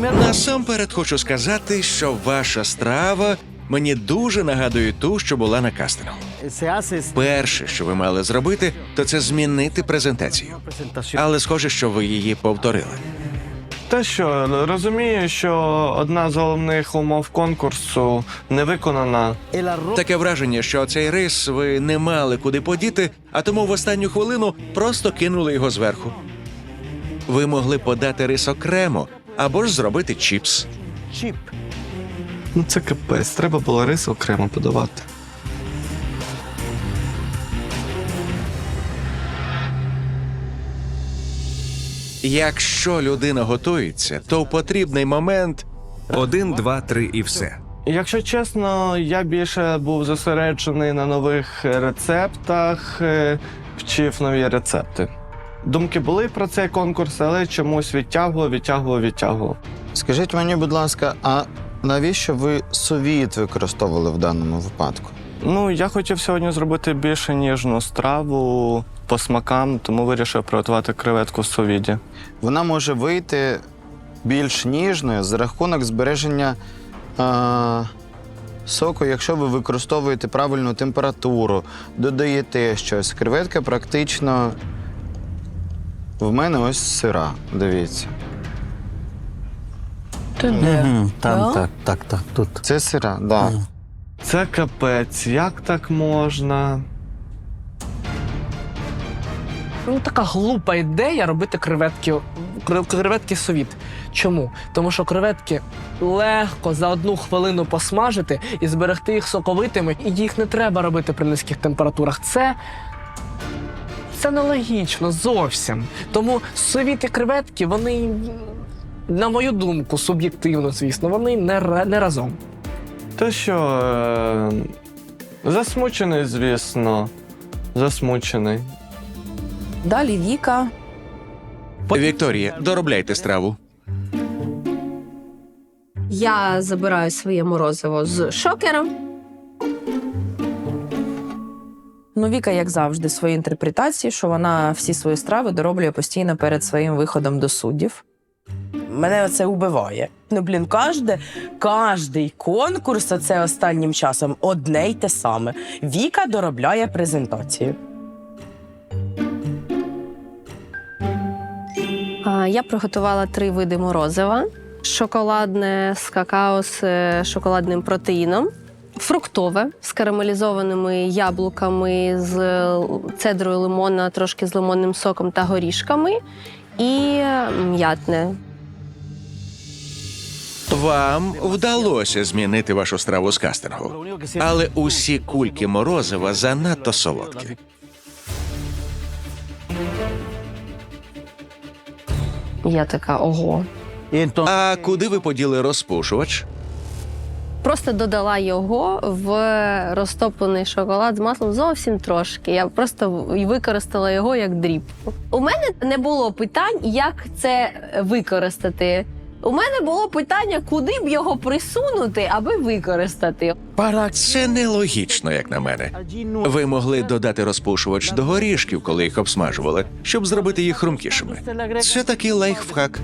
Насамперед хочу сказати, що ваша страва мені дуже нагадує ту, що була на кастингу. Перше, що ви мали зробити, то це змінити презентацію. Але схоже, що ви її повторили. Те, що розумію, що одна з головних умов конкурсу не виконана. Таке враження, що цей рис ви не мали куди подіти, а тому в останню хвилину просто кинули його зверху. Ви могли подати рис окремо або ж зробити чіпс. chip. Ну це капець, треба було рис окремо подавати. Якщо людина готується, то в потрібний момент Один, два, три і все. Якщо чесно, я більше був зосереджений на нових рецептах, е, вчив нові рецепти. Думки були про цей конкурс, але чомусь відтягував, відтягував, відтягував. Скажіть мені, будь ласка, а навіщо ви совіт використовували в даному випадку? Ну, я хотів сьогодні зробити більше ніжну страву по смакам, тому вирішив приготувати креветку в совіді. Вона може вийти більш ніжною за рахунок збереження а, соку, якщо ви використовуєте правильну температуру, додаєте щось. Креветка практично в мене ось сира. Дивіться. Мгм, Там, так, так, так, тут. Це сира, так. Да. Мгм. Це капець, як так можна? Ну, така глупа ідея робити креветки, кре- креветки совіт. Чому? Тому що креветки легко за одну хвилину посмажити і зберегти їх соковитими, і їх не треба робити при низьких температурах. Це. Це нелогічно зовсім. Тому совіт і креветки, вони, на мою думку, суб'єктивно, звісно, вони не, не разом. Те, що е, засмучений, звісно. Засмучений. Далі Віка. Вікторія, доробляйте страву. Я забираю своє морозиво з шокером. Ну, Віка, як завжди, свої інтерпретації, що вона всі свої страви дороблює постійно перед своїм виходом до суддів. Мене це убиває. Ну, блін, кожде, кожний конкурс оце останнім часом одне й те саме. Віка доробляє презентацію. А, Я приготувала три види морозива: шоколадне з какао з е, шоколадним протеїном, фруктове з карамелізованими яблуками, з цедрою лимона, трошки з лимонним соком та горішками, і м'ятне. Вам вдалося змінити вашу страву з кастингу, але усі кульки морозива занадто солодкі. Я така ого. А куди ви поділи розпушувач? Просто додала його в розтоплений шоколад з маслом зовсім трошки. Я просто використала його як дрібку. У мене не було питань, як це використати. У мене було питання, куди б його присунути, аби використати. Це нелогічно, як на мене. Ви могли додати розпушувач до горішків, коли їх обсмажували, щоб зробити їх хрумкішими. Це такий лайфхак.